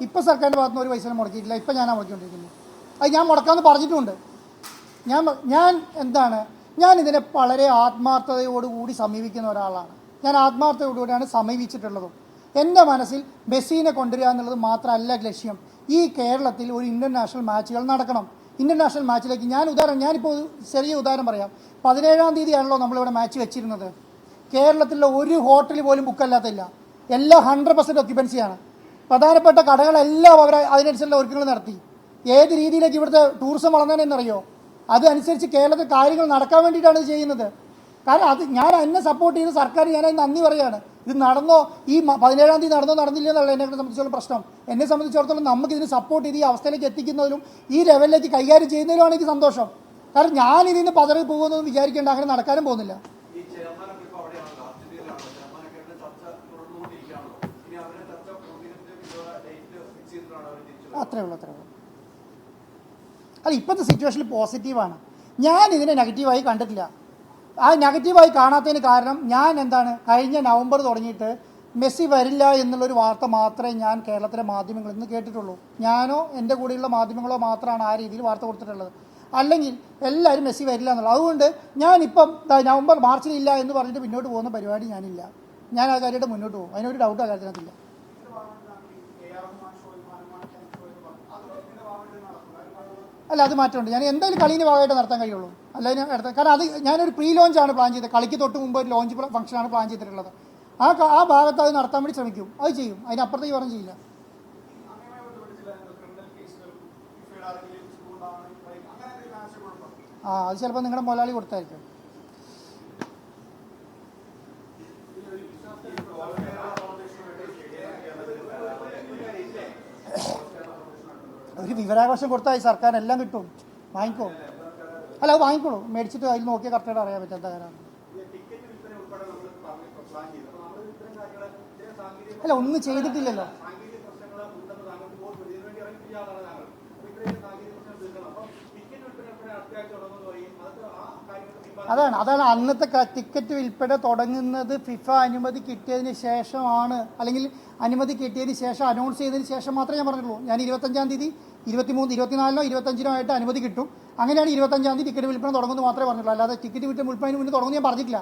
ഇപ്പം സർക്കാരിന്റെ ഭാഗത്തുനിന്ന് ഒരു പൈസ മുടക്കിയിട്ടില്ല. ഇപ്പം ഞാനാണ് മുടക്കിക്കൊണ്ടിരിക്കുന്നത്. അത് ഞാൻ മുടക്കാമെന്ന് പറഞ്ഞിട്ടുമുണ്ട് ഞാൻ ഞാൻ എന്താണ്? ഞാൻ ഇതിനെ വളരെ ആത്മാർത്ഥതയോടുകൂടി സമീപിക്കുന്ന ഒരാളാണ്. ഞാൻ ആത്മാർത്ഥതയോടുകൂടിയാണ് സമീപിച്ചിട്ടുള്ളതും. എന്റെ മനസ്സിൽ മെസ്സിനെ കൊണ്ടുവരിക എന്നുള്ളത് മാത്രമല്ല ലക്ഷ്യം. ഈ കേരളത്തിൽ ഒരു ഇന്റർനാഷണൽ മാച്ചുകൾ നടക്കണം. ഇന്റർനാഷണൽ മാച്ചിലേക്ക് ഞാൻ ഉദാഹരണം ഞാനിപ്പോൾ ചെറിയ ഉദാഹരണം പറയാം. പതിനേഴാം തീയതിയാണല്ലോ നമ്മളിവിടെ മാച്ച് വെച്ചിരുന്നത്. കേരളത്തിലെ ഒരു ഹോട്ടൽ പോലും ബുക്കല്ലാത്തില്ല എല്ലാം ഹൺഡ്രഡ് പെർസെന്റ് ഒക്യുപ്പൻസിയാണ് പ്രധാനപ്പെട്ട കടകളെല്ലാം അവർ അതിനനുസരിച്ചുള്ള ഒരുക്കങ്ങൾ നടത്തി. ഏത് രീതിയിലേക്ക് ഇവിടുത്തെ ടൂറിസം വളർന്നതെന്നറിയോ? അതനുസരിച്ച് കേരളത്തിൽ കാര്യങ്ങൾ നടക്കാൻ വേണ്ടിയിട്ടാണ് ചെയ്യുന്നത്. കാരണം അത് ഞാൻ എന്നെ സപ്പോർട്ട് ചെയ്യുന്ന സർക്കാർ ഞാൻ നന്ദി പറയുകയാണ് ഇത് നടന്നോ ഈ പതിനേഴാം തീയതി നടന്നോ നടന്നില്ല എന്നുള്ള എന്നെ സംബന്ധിച്ചുള്ള പ്രശ്നം. എന്നെ സംബന്ധിച്ചിടത്തോളം നമുക്ക് ഇതിന് സപ്പോർട്ട് ചെയ്ത് ഈ അവസ്ഥയിലേക്ക് എത്തിക്കുന്നതിലും ഈ ലെവലിലേക്ക് കൈകാര്യം ചെയ്യുന്നതിലുമാണ് എനിക്ക് സന്തോഷം. കാരണം ഞാൻ ഇതിന് പതറി പോകുമെന്നൊന്നും വിചാരിക്കേണ്ട അങ്ങനെ നടക്കാനും പോകുന്നില്ല. അത്രേ ഉള്ളൂ അത്രേ ഉള്ളൂ. അല്ല ഇപ്പോഴത്തെ സിറ്റുവേഷനിൽ പോസിറ്റീവാണ് ഞാൻ ഇതിനെ നെഗറ്റീവായി കണ്ടിട്ടില്ല. ആ നെഗറ്റീവായി കാണാത്തതിന് കാരണം ഞാൻ എന്താണ്? കഴിഞ്ഞ നവംബർ തുടങ്ങിയിട്ട് മെസ്സി വരില്ല എന്നുള്ളൊരു വാർത്ത മാത്രമേ ഞാൻ കേരളത്തിലെ മാധ്യമങ്ങളിൽ നിന്ന് കേട്ടിട്ടുള്ളൂ. ഞാനോ എന്റെ കൂടെയുള്ള മാധ്യമങ്ങളോ മാത്രമാണ് ആ രീതിയിൽ വാർത്ത കൊടുത്തിട്ടുള്ളത്. അല്ലെങ്കിൽ എല്ലാവരും മെസ്സി വരില്ല എന്നുള്ളത്. അതുകൊണ്ട് ഞാനിപ്പം നവംബർ മാർച്ചിലില്ല എന്ന് പറഞ്ഞിട്ട് മുന്നോട്ട് പോകുന്ന പരിപാടി ഞാനില്ല. ഞാൻ ആ കാര്യമായിട്ട് മുന്നോട്ട് പോകും. അതിനൊരു ഡൗട്ട് ആ കാര്യത്തിനകത്തില്ല. അല്ല അത് മാറ്റമുണ്ട്. ഞാൻ എന്തായാലും കളീന്റെ ഭാഗമായിട്ട് നടത്താൻ കഴിയുള്ളൂ. അല്ല നടത്താൻ കാരണം അത് ഞാനൊരു പ്രീ ലോഞ്ച് ആണ് പ്ലാൻ ചെയ്തത്. കളിക്ക് തൊട്ട് മുമ്പ് ഒരു ലോഞ്ച് ഫംഗ്ഷനാണ് പ്ലാൻ ചെയ്തിട്ടുള്ളത്. ആ ആ ഭാഗത്ത് അത് നടത്താൻ വേണ്ടി ശ്രമിക്കും. അത് ചെയ്യും. അതിനപ്പുറത്തേക്ക് പറഞ്ഞു ചെയ്യില്ല. ആ അത് ചിലപ്പോൾ നിങ്ങളുടെ മുതലാളി കൊടുത്തായിരിക്കും. ഒരു വിവരാകാശം കൊടുത്താൽ ഈ സർക്കാർ എല്ലാം കിട്ടും. വാങ്ങിക്കോ. അല്ല അത് വാങ്ങിക്കോളൂ. മേടിച്ചിട്ട് അതിൽ നോക്കിയാൽ കറക്റ്റായിട്ട് അറിയാൻ പറ്റും എന്താ കാര്യം. അല്ല ഒന്നും ചെയ്തിട്ടില്ലല്ലോ. അതാണ് അതാണ് അന്നത്തെ ടിക്കറ്റ് വിൽപ്പന തുടങ്ങുന്നത് ഫിഫ അനുമതി കിട്ടിയതിന് ശേഷമാണ്. അല്ലെങ്കിൽ അനുമതി കിട്ടിയതിന് ശേഷം അനൗൺസ് ചെയ്തതിന് ശേഷം മാത്രമേ ഞാൻ പറഞ്ഞിട്ടുള്ളൂ. ഞാൻ ഇരുപത്തഞ്ചാം തീയതി ഇരുപത്തിമൂന്ന് ഇരുപത്തിനാലിനോ ഇരുപത്തഞ്ചിനോ ആയിട്ട് അനുമതി കിട്ടും. അങ്ങനെയാണ് ഇരുപത്തഞ്ചാം തീയതി ടിക്കറ്റ് വിൽപ്പന തുടങ്ങുമെന്ന് മാത്രമേ പറഞ്ഞിട്ടുള്ളൂ. അല്ലാതെ ടിക്കറ്റ് വിൽപ്പന വിൽപ്പനത്തിന് മുന്നേ തുടങ്ങുന്നു ഞാൻ പറഞ്ഞിട്ടില്ല.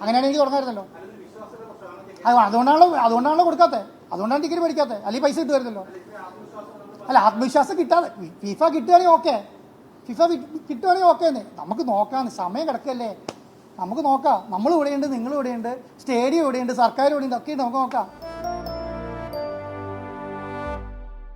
അങ്ങനെയാണ് എനിക്ക് തുടങ്ങായിരുന്നല്ലോ അത് അതുകൊണ്ടാണല്ലോ അതുകൊണ്ടാണല്ലോ കൊടുക്കാത്തത് അതുകൊണ്ടാണ് ടിക്കറ്റ് മേടിക്കാത്തത് അല്ലെങ്കിൽ പൈസ കിട്ടുമായിരുന്നല്ലോ. അല്ല ആത്മവിശ്വാസം കിട്ടാതെ. ഫിഫ കിട്ടുകയാണെങ്കിൽ ഓക്കെ. ഫിഫ കിട്ടുകയാണെങ്കിൽ ഓക്കെ തന്നെ നമുക്ക് നോക്കാം സമയം കിടക്കല്ലേ. നമുക്ക് നോക്കാം. നമ്മൾ ഇവിടെയുണ്ട് നിങ്ങൾ ഇവിടെയുണ്ട് സ്റ്റേഡിയം ഇവിടെയുണ്ട് സർക്കാർ ഇവിടെയുണ്ട് ഒക്കെ നമുക്ക് നോക്കാം.